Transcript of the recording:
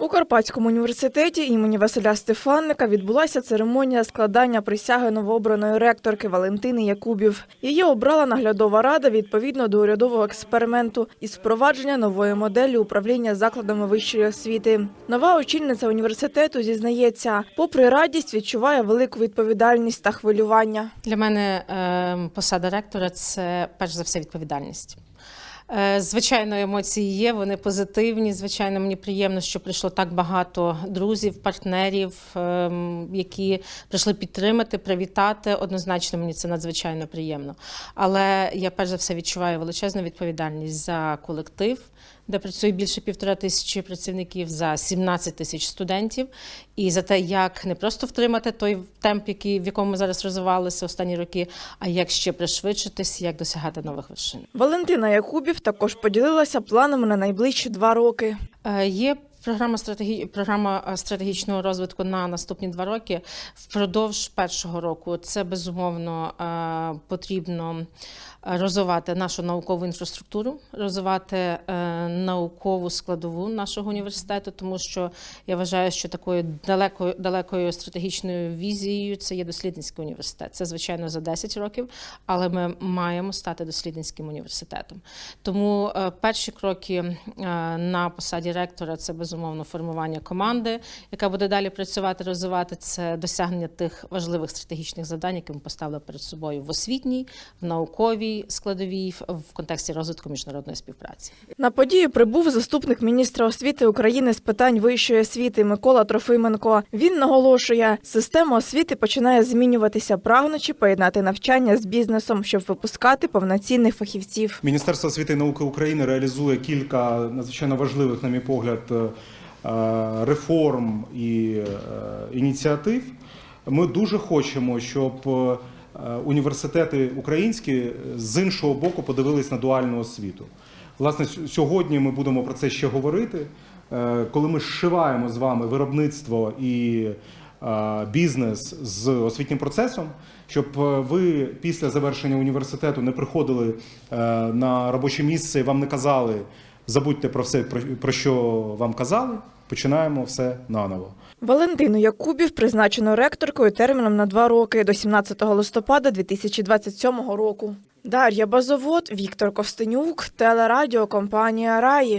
У Карпатському університеті імені Василя Стефанника відбулася церемонія складання присяги новообраної ректорки Валентини Якубів. Її обрала наглядова рада відповідно до урядового експерименту із впровадження нової моделі управління закладами вищої освіти. Нова очільниця університету зізнається, попри радість, відчуває велику відповідальність та хвилювання. Для мене е, посада ректора це перш за все відповідальність. Е, Звичайно, емоції є, вони позитивні. Звичайно, мені приємно, що прийшло так багато друзів, партнерів, ем, які прийшли підтримати, привітати. Однозначно, мені це надзвичайно приємно. Але я перш за все відчуваю величезну відповідальність за колектив, де працює більше півтора тисячі працівників, за 17 тисяч студентів, і за те, як не просто втримати той темп, який в якому ми зараз розвивалися останні роки, а як ще пришвидшитись, як досягати нових вершин. Валентина Якубів також поділилася планами на найближчі два роки. Е, Є програма стратегі... програма е, стратегічного розвитку на наступні два роки. Впродовж першого року це безумовно е, потрібно е, розвивати нашу наукову інфраструктуру, розвивати наукову складову нашого університету, тому що я вважаю, що такою далекою далекою стратегічною візією це є дослідницький університет. Це звичайно за 10 років, але ми маємо стати дослідницьким університетом. Тому перші кроки на посаді ректора це безумовно формування команди, яка буде далі працювати, розвивати це досягнення тих важливих стратегічних завдань, які ми поставили перед собою в освітній, в науковій складовій, в- в контексті розвитку міжнародної співпраці. На подію прибув заступник міністра освіти України з питань вищої освіти Микола Трофименко. Він наголошує, система освіти починає змінюватися, прагнучи поєднати навчання з бізнесом, щоб випускати повноцінних фахівців. Міністерство освіти і науки України реалізує кілька надзвичайно важливих, на мій погляд, е, реформ і е, ініціатив. Ми дуже хочемо, щоб е, університети українські з іншого боку подивились на дуальну освіту. Власне, сьогодні ми будемо про це ще говорити. Е, Коли ми зшиваємо з вами виробництво і е, бізнес з освітнім процесом, щоб е, ви після завершення університету не приходили е, на робоче місце і вам не казали забудьте про все, про що вам казали. Починаємо все наново. Валентину Якубів призначено ректоркою терміном на два роки до 17 листопада 2027 року. Дар'я Базовод, Віктор Ковстенюк, телерадіокомпанія Раї.